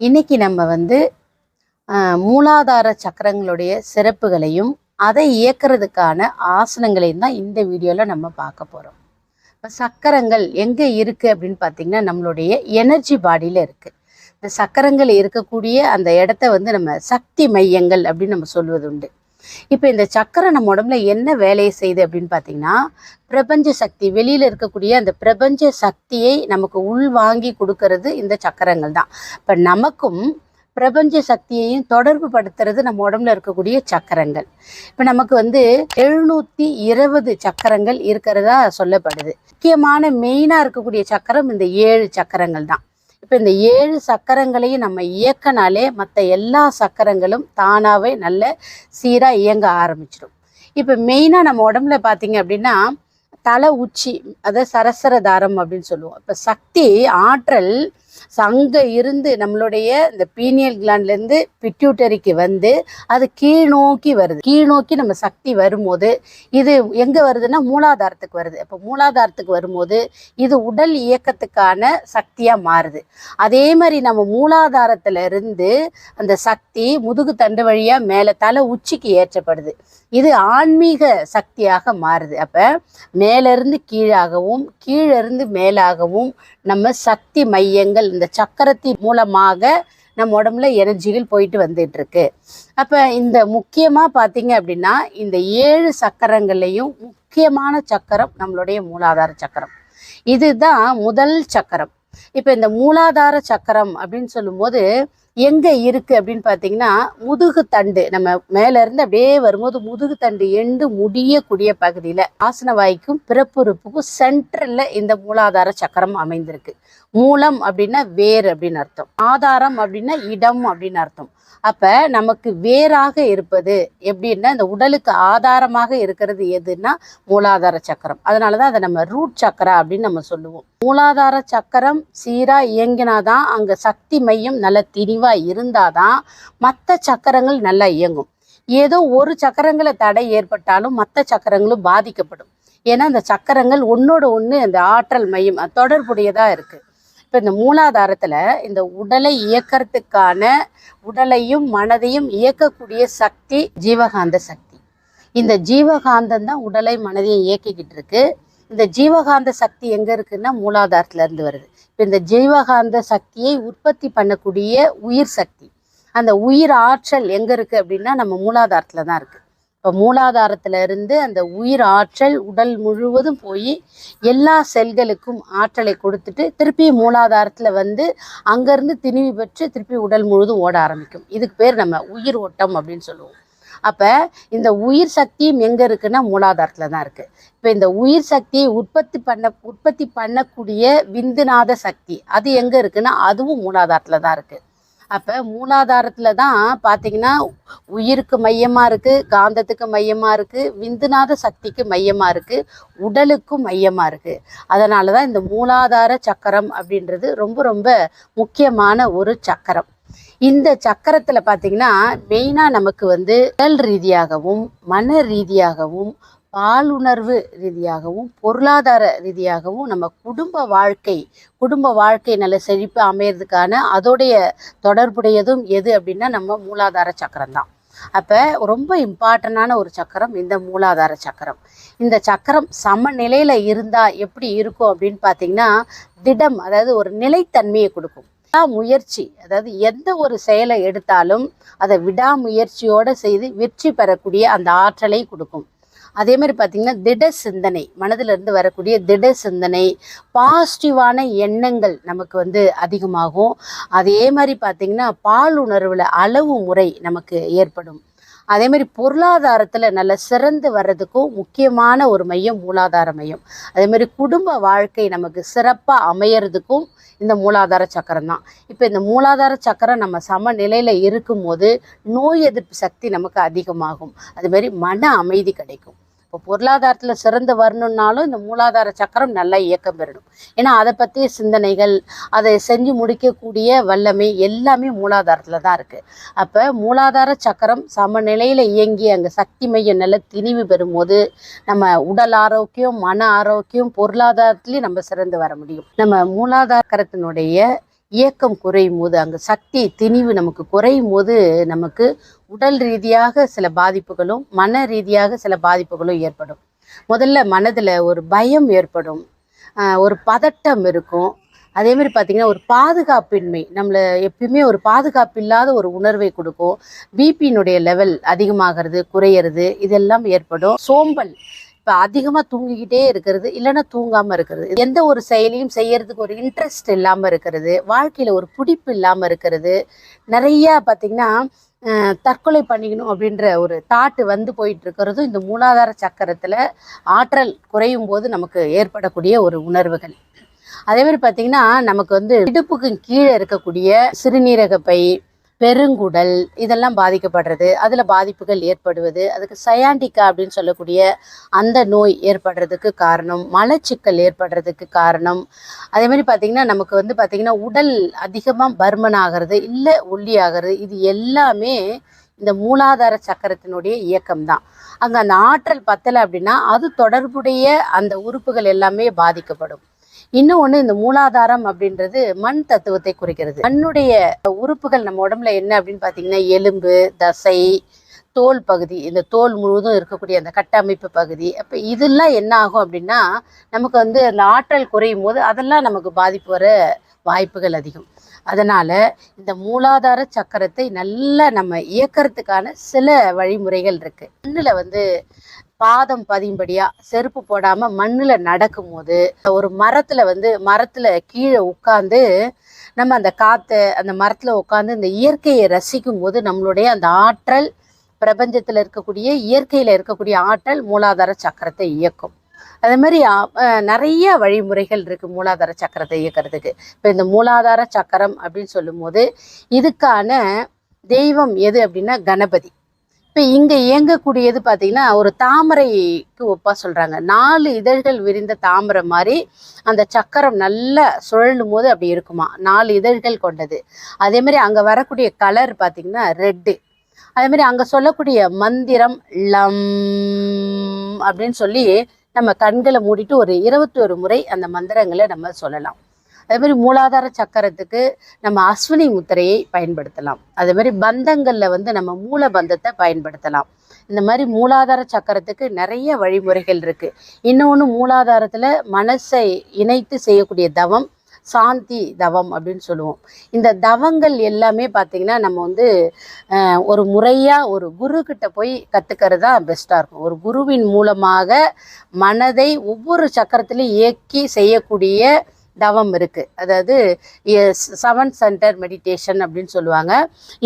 இன்னைக்கு நம்ம வந்து மூலாதார சக்கரங்களுடைய சிறப்புகளையும் அதை இயக்கிறதுக்கான ஆசனங்களையும் தான் இந்த வீடியோவில் நம்ம பார்க்க போகிறோம் இப்போ சக்கரங்கள் எங்கே இருக்குது அப்படின்னு பார்த்தீங்கன்னா நம்மளுடைய எனர்ஜி பாடியில் இருக்குது இந்த சக்கரங்கள் இருக்கக்கூடிய அந்த இடத்த வந்து நம்ம சக்தி மையங்கள் அப்படின்னு நம்ம சொல்வது உண்டு இப்போ இந்த சக்கரம் நம்ம உடம்புல என்ன வேலையை செய்யுது அப்படின்னு பார்த்தீங்கன்னா பிரபஞ்ச சக்தி வெளியில் இருக்கக்கூடிய அந்த பிரபஞ்ச சக்தியை நமக்கு உள் வாங்கி கொடுக்கறது இந்த சக்கரங்கள் தான். இப்போ நமக்கும் பிரபஞ்ச சக்தியையும் தொடர்பு படுத்துறது நம்ம உடம்புல இருக்கக்கூடிய சக்கரங்கள். இப்போ நமக்கு வந்து எழுநூற்றி இருபது சக்கரங்கள் இருக்கிறதா சொல்லப்படுது. முக்கியமான மெயினாக இருக்கக்கூடிய சக்கரம் இந்த ஏழு சக்கரங்கள் தான். இப்போ இந்த ஏழு சக்கரங்களையும் நம்ம இயக்கினாலே மற்ற எல்லா சக்கரங்களும் தானாகவே நல்ல சீராக இயங்க ஆரம்பிச்சிடும். இப்போ மெயினாக நம்ம உடம்புல பார்த்தீங்க அப்படின்னா தலை உச்சி அதாவது சரசர தாரம் அப்படின்னு சொல்லுவோம். இப்போ சக்தி ஆற்றல் அங்கே இருந்து நம்மளுடைய இந்த பீனியல் கிளாண்ட்லேருந்து பிட்யூட்டரிக்கு வந்து அது கீழ் நோக்கி வருது. கீழ் நோக்கி நம்ம சக்தி வரும்போது இது எங்கே வருதுன்னா மூலாதாரத்துக்கு வருது. இப்போ மூலாதாரத்துக்கு வரும்போது இது உடல் இயக்கத்துக்கான சக்தியாக மாறுது. அதே மாதிரி நம்ம மூலாதாரத்தில் இருந்து அந்த சக்தி முதுகு தண்டு வழியாக மேலே தலை உச்சிக்கு ஏற்றப்படுது. இது ஆன்மீக சக்தியாக மாறுது. அப்போ மேலிருந்து கீழாகவும் கீழிருந்து மேலாகவும் நம்ம சக்தி மையங்கள் இந்த சக்கரத்தின் மூலமாக நம்ம உடம்புல எனர்ஜிகள் போயிட்டு வந்துட்டு இருக்கு அப்போ இந்த முக்கியமாக பார்த்தீங்க அப்படின்னா இந்த ஏழு சக்கரங்கள்லையும் முக்கியமான சக்கரம் நம்மளுடைய மூலாதார சக்கரம். இதுதான் முதல் சக்கரம். இப்போ இந்த மூலாதார சக்கரம் அப்படின்னு சொல்லும்போது எங்கே இருக்குது அப்படின்னு பார்த்தீங்கன்னா முதுகு தண்டு. நம்ம மேலேருந்து அப்படியே வரும்போது முதுகு தண்டு எண்டு முடியக்கூடிய பகுதியில் ஆசன வாய்க்கும் பிறப்புறுப்புக்கும் சென்ட்ரலில் இந்த மூலாதார சக்கரம் அமைந்திருக்கு. மூலம் அப்படின்னா வேர் அப்படின்னு அர்த்தம். ஆதாரம் அப்படின்னா இடம் அப்படின்னு அர்த்தம். அப்போ நமக்கு வேறாக இருப்பது எப்படின்னா இந்த உடலுக்கு ஆதாரமாக இருக்கிறது எதுன்னா மூலாதார சக்கரம். அதனாலதான் அதை நம்ம ரூட் சக்கரா அப்படின்னு நம்ம சொல்லுவோம். மூலாதார சக்கரம் சீரா இயங்கினாதான் அங்கே சக்தி மையம் நல்ல இருந்தால் தான் மற்ற சக்கரங்கள் நல்லா இயங்கும். ஏதோ ஒரு சக்கரங்களை தடை ஏற்பட்டாலும் மற்ற சக்கரங்களும் பாதிக்கப்படும். ஏன்னா அந்த சக்கரங்கள் ஒன்றோட ஒன்று அந்த ஆற்றல் மையம் தொடர்புடையதாக இருக்குது இப்போ இந்த மூலாதாரத்தில் இந்த உடலை இயக்கிறதுக்கான உடலையும் மனதையும் இயக்கக்கூடிய சக்தி ஜீவகாந்த சக்தி. இந்த ஜீவகாந்தம் தான் உடலை மனதையும் இயக்கிக்கிட்டு இருக்கு. இந்த ஜீவகாந்த சக்தி எங்கே இருக்குன்னா மூலாதாரத்துலேருந்து வருது. இப்போ இந்த ஜீவகாந்த சக்தியை உற்பத்தி பண்ணக்கூடிய உயிர் சக்தி. அந்த உயிர் ஆற்றல் எங்கே இருக்குது அப்படின்னா நம்ம மூலாதாரத்தில் தான் இருக்குது இப்போ மூலாதாரத்தில் இருந்து அந்த உயிர் ஆற்றல் உடல் முழுவதும் போய் எல்லா செல்களுக்கும் ஆற்றலை கொடுத்துட்டு திருப்பி மூலாதாரத்தில் வந்து அங்கேருந்து திணிவு பெற்று திருப்பி உடல் முழுதும் ஓட ஆரம்பிக்கும். இதுக்கு பேர் நம்ம உயிர் ஓட்டம் அப்படின்னு சொல்லுவோம். அப்போ இந்த உயிர் சக்தியும் எங்கே இருக்குன்னா மூலாதாரத்தில் தான் இருக்குது இப்போ இந்த உயிர் சக்தியை உற்பத்தி பண்ண உற்பத்தி பண்ணக்கூடிய விந்துநாத சக்தி அது எங்கே இருக்குன்னா அதுவும் மூலாதாரத்தில் தான் இருக்குது அப்போ மூலாதாரத்தில் தான் பார்த்தீங்கன்னா உயிருக்கு மையமாக இருக்குது காந்தத்துக்கு மையமாக இருக்குது விந்துநாத சக்திக்கு மையமாக இருக்குது உடலுக்கும் மையமாக இருக்குது அதனால தான் இந்த மூலாதார சக்கரம் அப்படின்றது ரொம்ப ரொம்ப முக்கியமான ஒரு சக்கரம். இந்த சக்கரத்தில் பார்த்தீங்கன்னா மெயினாக நமக்கு வந்து உடல் ரீதியாகவும் மன ரீதியாகவும் பாலுணர்வு ரீதியாகவும் பொருளாதார ரீதியாகவும் நம்ம குடும்ப வாழ்க்கை குடும்ப வாழ்க்கை நல்ல செழிப்பு அமையிறதுக்கான அதோடைய தொடர்புடையதும் எது அப்படின்னா நம்ம மூலாதார சக்கரம் தான். அப்போ ரொம்ப இம்பார்ட்டண்டான ஒரு சக்கரம் இந்த மூலாதார சக்கரம். இந்த சக்கரம் சமநிலையில் இருந்தால் எப்படி இருக்கும் அப்படின்னு பார்த்தீங்கன்னா திடம் அதாவது ஒரு நிலைத்தன்மையை கொடுக்கும். முயற்சி அதாவது எந்த ஒரு செயலை எடுத்தாலும் அதை விடாமுயற்சியோடு செய்து வெற்றி பெறக்கூடிய அந்த ஆற்றலை கொடுக்கும். அதே மாதிரி பார்த்திங்கன்னா திட சிந்தனை மனதிலிருந்து வரக்கூடிய திட சிந்தனை பாசிட்டிவான எண்ணங்கள் நமக்கு வந்து அதிகமாகும். அதே மாதிரி பார்த்திங்கன்னா பாலுணர்வில் அளவு முறை நமக்கு ஏற்படும். அதே மாதிரி பொருளாதாரத்தில் நல்ல சிறந்து வர்றதுக்கும் முக்கியமான ஒரு மையம் மூலாதார மையம். அதே மாதிரி குடும்ப வாழ்க்கை நமக்கு சிறப்பாக அமையறதுக்கும் இந்த மூலாதார சக்கரம் தான். இப்போ இந்த மூலாதார சக்கரம் நம்ம சமநிலையில் இருக்கும்போது நோய் எதிர்ப்பு சக்தி நமக்கு அதிகமாகும். அது மன அமைதி கிடைக்கும். இப்போ பொருளாதாரத்தில் சிறந்து வரணுன்னாலும் இந்த மூலாதார சக்கரம் நல்லா இயக்கம் பெறணும். ஏன்னா அதை பற்றிய சிந்தனைகள் அதை செஞ்சு முடிக்கக்கூடிய வல்லமை எல்லாமே மூலாதாரத்தில் தான் இருக்குது அப்போ மூலாதார சக்கரம் சமநிலையில் இயங்கி அங்கே சக்தி மையம் நல்ல திணிவு பெறும்போது நம்ம உடல் ஆரோக்கியம் மன ஆரோக்கியம் பொருளாதாரத்துலேயும் நம்ம சிறந்து வர முடியும். நம்ம மூலாதாரத்தினுடைய இயக்கம் குறையும் போது அங்கே சக்தி திணிவு நமக்கு குறையும் போது நமக்கு உடல் ரீதியாக சில பாதிப்புகளும் மன ரீதியாக சில பாதிப்புகளும் ஏற்படும். முதல்ல மனதில் ஒரு பயம் ஏற்படும். ஒரு பதட்டம் இருக்கும். அதே மாதிரி பார்த்தீங்கன்னா ஒரு பாதுகாப்பின்மை. நம்மளை எப்பயுமே ஒரு பாதுகாப்பு இல்லாத ஒரு உணர்வை கொடுக்கும். பிபியினுடைய லெவல் அதிகமாகிறது குறையிறது இதெல்லாம் ஏற்படும். சோம்பல். இப்போ அதிகமாக தூங்கிக்கிட்டே இருக்கிறது இல்லைன்னா தூங்காமல் இருக்கிறது. எந்த ஒரு செயலையும் செய்யறதுக்கு ஒரு இன்ட்ரெஸ்ட் இல்லாமல் இருக்கிறது வாழ்க்கையில் ஒரு பிடிப்பு இல்லாமல் இருக்கிறது. நிறைய பார்த்திங்கன்னா தற்கொலை பண்ணிக்கணும் அப்படின்ற ஒரு தாட்டு வந்து போயிட்டு இருக்கிறதும் இந்த மூலாதார சக்கரத்தில் ஆற்றல் குறையும் போது நமக்கு ஏற்படக்கூடிய ஒரு உணர்வுகள். அதே மாதிரி பார்த்தீங்கன்னா நமக்கு வந்து இடுப்புக்கு கீழே இருக்கக்கூடிய சிறுநீரக பை பெருங்குடல் இதெல்லாம் பாதிக்கப்படுறது அதில் பாதிப்புகள் ஏற்படுவது அதுக்கு சயாண்டிக்கா அப்படின்னு சொல்லக்கூடிய அந்த நோய் ஏற்படுறதுக்கு காரணம் மலச்சிக்கல் ஏற்படுறதுக்கு காரணம். அதே மாதிரி பார்த்திங்கன்னா நமக்கு வந்து பார்த்திங்கன்னா உடல் அதிகமாக பர்மன் ஆகிறது இல்லை ஒல்லி ஆகிறது இது எல்லாமே இந்த மூலாதார சக்கரத்தினுடைய இயக்கம் தான் அங்கே அந்த ஆற்றல் பத்தலை அப்படின்னா அது தொடர்புடைய அந்த உறுப்புகள் எல்லாமே பாதிக்கப்படும். இன்னும் ஒன்று இந்த மூலாதாரம் அப்படின்றது மண் தத்துவத்தை குறிக்கிறது. மண்ணுடைய உறுப்புகள் நம்ம உடம்புல என்ன அப்படின்னு பார்த்தீங்கன்னா எலும்பு தசை தோல் பகுதி இந்த தோல் முழுவதும் இருக்கக்கூடிய அந்த கட்டமைப்பு பகுதி. அப்போ இதெல்லாம் என்ன ஆகும் அப்படின்னா நமக்கு வந்து அந்த ஆற்றல் குறையும் போது அதெல்லாம் நமக்கு பாதிப்பு வர வாய்ப்புகள் அதிகம். அதனால் இந்த மூலாதார சக்கரத்தை நல்லா நம்ம இயக்கிறதுக்கான சில வழிமுறைகள் இருக்குது மண்ணில் வந்து பாதம் பதியும்படியா செருப்பு போடாமல் மண்ணில் நடக்கும்போது ஒரு மரத்தில் வந்து மரத்தில் கீழே உட்காந்து நம்ம அந்த காற்றை அந்த மரத்தில் உட்காந்து இந்த இயற்கையை ரசிக்கும் போது நம்மளுடைய அந்த ஆற்றல் பிரபஞ்சத்தில் இருக்கக்கூடிய இயற்கையில் இருக்கக்கூடிய ஆற்றல் மூலாதார சக்கரத்தை இயக்கும். அதே மாதிரி நிறைய வழிமுறைகள் இருக்குது மூலாதார சக்கரத்தை இயக்கிறதுக்கு. இப்போ இந்த மூலாதார சக்கரம் அப்படின்னு சொல்லும்போது இதுக்கான தெய்வம் எது அப்படின்னா கணபதி. இப்போ இங்கே இயங்கக்கூடியது பார்த்தீங்கன்னா ஒரு தாமரைக்கு ஒப்பாக சொல்கிறாங்க நாலு இதழ்கள் விரிந்த தாமரை மாதிரி அந்த சக்கரம் நல்லா சுழலும் போது அப்படி இருக்குமா? நாலு இதழ்கள் கொண்டது. அதே மாதிரி அங்கே வரக்கூடிய கலர் பார்த்திங்கன்னா ரெட்டு அதே மாதிரி அங்கே சொல்லக்கூடிய மந்திரம் லம் அப்படின்னு சொல்லி நம்ம கண்களை மூடிட்டு ஒரு இருபத்தி ஒரு முறை அந்த மந்திரங்களை நம்ம சொல்லலாம். அதே மாதிரி மூலாதார சக்கரத்துக்கு நம்ம அஸ்வினி முத்திரையை பயன்படுத்தலாம். அதே மாதிரி பந்தங்களில் வந்து நம்ம மூல பந்தத்தை பயன்படுத்தலாம். இந்த மாதிரி மூலாதார சக்கரத்துக்கு நிறைய வழிமுறைகள் இருக்குது இன்னொன்று மூலாதாரத்தில் மனசை இணைத்து செய்யக்கூடிய தவம் சாந்தி தவம் அப்படின்னு சொல்லுவோம். இந்த தவங்கள் எல்லாமே பார்த்திங்கன்னா நம்ம வந்து ஒரு முறையாக ஒரு குரு கிட்ட போய் கற்றுக்கிறது தான் பெஸ்ட்டாக இருக்கும். ஒரு குருவின் மூலமாக மனதை ஒவ்வொரு சக்கரத்திலையும் இயக்கி செய்யக்கூடிய தவம் இருக்குது அதாவது செவன் சென்டர் மெடிடேஷன் அப்படின்னு சொல்லுவாங்க.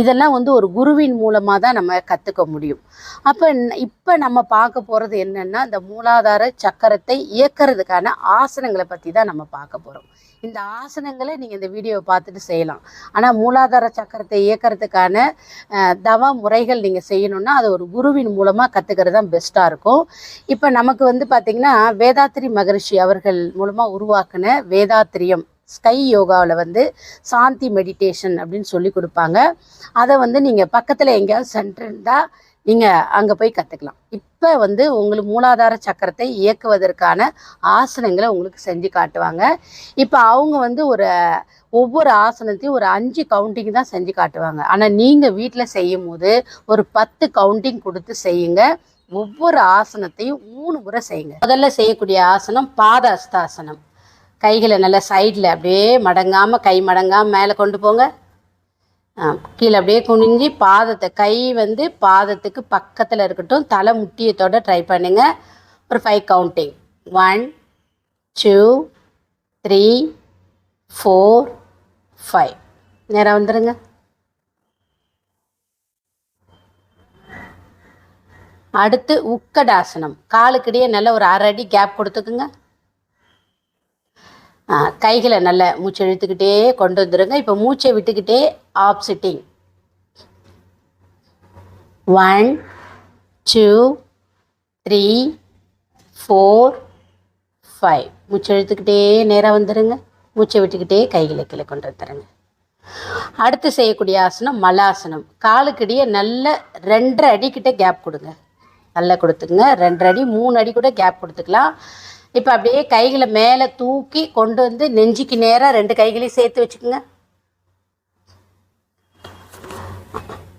இதெல்லாம் வந்து ஒரு குருவின் மூலமாக தான் நம்ம கற்றுக்க முடியும். அப்போ இப்போ நம்ம பார்க்க போகிறது என்னென்னா இந்த மூலாதார சக்கரத்தை இயக்கிறதுக்கான ஆசனங்களை பற்றி தான் நம்ம பார்க்க போகிறோம் இந்த ஆசனங்களை நீங்கள் இந்த வீடியோவை பார்த்துட்டு செய்யலாம். ஆனால் மூலாதார சக்கரத்தை இயக்கிறதுக்கான தவ முறைகள் நீங்கள் செய்யணும்னா அது ஒரு குருவின் மூலமாக கற்றுக்கிறது தான் பெஸ்ட்டாக இருக்கும். இப்போ நமக்கு வந்து பார்த்திங்கன்னா வேதாத்திரி மகரிஷி அவர்கள் மூலமாக உருவாக்குன வேதாத்திரியம் ஸ்கை யோகாவில் வந்து சாந்தி மெடிடேஷன் அப்படின்னு சொல்லி கொடுப்பாங்க. அதை வந்து நீங்கள் பக்கத்தில் எங்கேயாவது சென்டர் இருந்தால் நீங்கள் அங்கே போய் கற்றுக்கலாம் இப்போ வந்து உங்களுக்கு மூலாதார சக்கரத்தை இயக்குவதற்கான ஆசனங்களை உங்களுக்கு செஞ்சு காட்டுவாங்க. இப்போ அவங்க வந்து ஒரு ஒவ்வொரு ஆசனத்தையும் ஒரு அஞ்சு கவுண்டிங் தான் செஞ்சு காட்டுவாங்க. ஆனால் நீங்கள் வீட்டில் செய்யும் போது ஒரு பத்து கவுண்டிங் கொடுத்து செய்யுங்க. ஒவ்வொரு ஆசனத்தையும் மூணு முறை செய்யுங்க. முதல்ல செய்யக்கூடிய ஆசனம் பாத அஸ்தாசனம் கைகளை நல்லா சைடில் அப்படியே மடங்காமல் கை மடங்காமல் மேலே கொண்டு போங்க. கீழே அப்படியே குனிஞ்சு பாதத்தை கை வந்து பாதத்துக்கு பக்கத்தில் இருக்கட்டும் தலை முட்டியத்தோட ட்ரை பண்ணுங்க. ஒரு five counting one two three four five நேராக வந்துடுங்க அடுத்து உக்கடாசனம். காலுக்கிடையே நல்ல ஒரு அரை அடி கேப் கொடுத்துக்குங்க. கைகளை நல்ல மூச்சு இழுத்துக்கிட்டே கொண்டு வந்துடுங்க இப்போ மூச்சை விட்டுக்கிட்டே half sitting. One two three four five மூச்சு இழுத்துக்கிட்டே நேராக வந்துடுங்க மூச்சை விட்டுக்கிட்டே கைகளை கீழே கொண்டு வந்துடுங்க அடுத்து செய்யக்கூடிய ஆசனம் மலாசனம். காலுக்கிடையே நல்ல ரெண்டரை அடிக்கிட்ட கேப் கொடுங்க. நல்லா கொடுத்துக்குங்க. ரெண்டரை அடி மூணு அடி கூட கேப் கொடுத்துக்கலாம். இப்போ அப்படியே கைகளை மேலே தூக்கி கொண்டு வந்து நெஞ்சிக்கு நேராக ரெண்டு கைகளையும் சேர்த்து வச்சுக்கோங்க.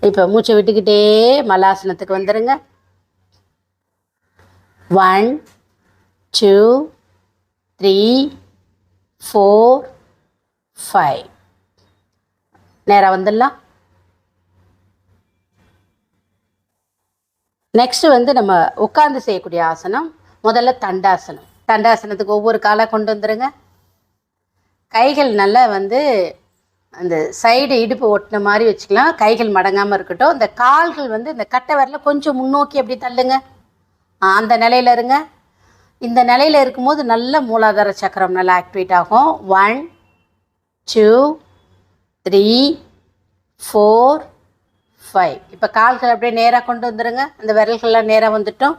இப்போ மூச்சை விட்டுக்கிட்டே மலாசனத்துக்கு வந்துடுங்க one two three four five நேராக வந்துடலாம். நெக்ஸ்ட்டு வந்து நம்ம உட்காந்து செய்யக்கூடிய ஆசனம் முதல்ல தண்டாசனம். தண்டாசனத்துக்கு ஒவ்வொரு காலாக கொண்டு வந்துடுங்க கைகள் நல்லா வந்து அந்த சைடு இடுப்பு ஒட்டின மாதிரி வச்சுக்கலாம். கைகள் மடங்காமல் இருக்கட்டும். இந்த கால்கள் வந்து இந்த கட்டை வரல கொஞ்சம் முன்னோக்கி அப்படி தள்ளுங்க. அந்த நிலையில் இருங்க. இந்த நிலையில் இருக்கும்போது நல்ல மூலாதார சக்கரம் நல்லா ஆக்டிவேட் ஆகும். One two three four five இப்போ கால்கள் அப்படியே நேராக கொண்டு வந்துடுங்க அந்த விரல்கள்லாம் நேராக வந்துட்டோம்.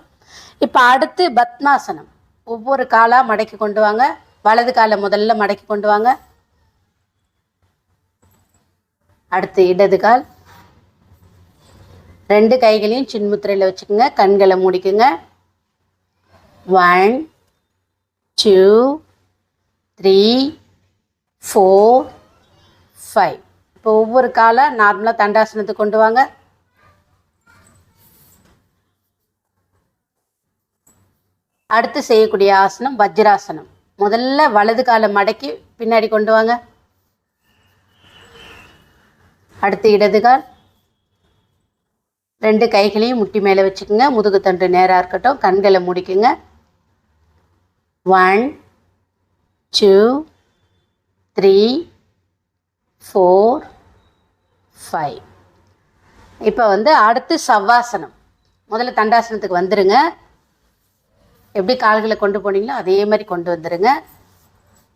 இப்போ அடுத்து பத்மாசனம். ஒவ்வொரு காலாக மடக்கி கொண்டு வாங்க. வலது காலை முதல்ல மடக்கி கொண்டு வாங்க. அடுத்து இடது கால். ரெண்டு கைகளையும் சின்முத்திரையில் வச்சுக்கோங்க. கண்களை மூடிக்குங்க. One two three four five. இப்போ ஒவ்வொரு காலை நார்மலாக தண்டாசனத்துக்கு கொண்டு வாங்க. அடுத்து செய்யக்கூடிய ஆசனம் வஜ்ராசனம். முதல்ல வலது காலை மடக்கி பின்னாடி கொண்டு வாங்க. அடுத்து இடது கால். ரெண்டு கைகளையும் முட்டி மேலே வச்சுக்கோங்க. முதுகுத்தண்டு நேராக இருக்கட்டும். கண்களை முடிக்குங்க. One two three four five இப்போ வந்து அடுத்து சவ்வாசனம். முதல்ல தண்டாசனத்துக்கு வந்துடுங்க எப்படி கால்களை கொண்டு போனீங்களோ அதே மாதிரி கொண்டு வந்துடுங்க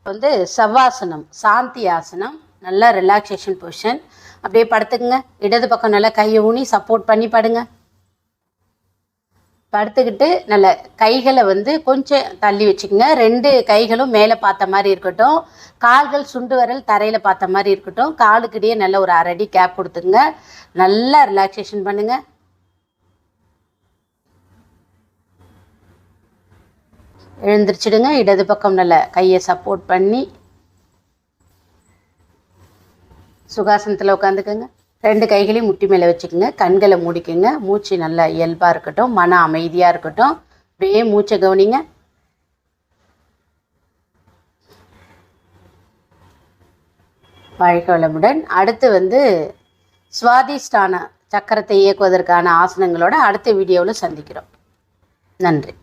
வந்து சவ்வாசனம் சாந்தி ஆசனம் நல்லா ரிலாக்ஸேஷன் பொசிஷன் அப்படியே படுத்துக்குங்க. இடது பக்கம் நல்லா கையை ஊனி சப்போர்ட் பண்ணி படுங்க. படுத்துக்கிட்டு நல்ல கைகளை வந்து கொஞ்சம் தள்ளி வச்சுக்கோங்க. ரெண்டு கைகளும் மேலே பார்த்த மாதிரி இருக்கட்டும். கால்கள் சுண்டு வரல் தரையில் பார்த்த மாதிரி இருக்கட்டும். காலுக்கிடையே நல்ல ஒரு அரடி கேப் கொடுத்துங்க நல்லா ரிலாக்ஸேஷன் பண்ணுங்கள் எழுந்திரிச்சிடுங்க இடது பக்கம் நல்ல கையை சப்போர்ட் பண்ணி சுகாசனத்தில் உட்காந்துக்கோங்க. ரெண்டு கைகளையும் முட்டி மேலே வச்சுக்கோங்க கண்களை மூடிக்கோங்க. மூச்சு நல்லா இயல்பாக இருக்கட்டும் மன அமைதியாக இருக்கட்டும். அப்படியே மூச்சை கவனிங்க. வாழ்க வளமுடன். அடுத்து வந்து சுவாதிஷ்டான சக்கரத்தை இயக்குவதற்கான ஆசனங்களோட அடுத்த வீடியோவில் சந்திக்கிறோம். நன்றி.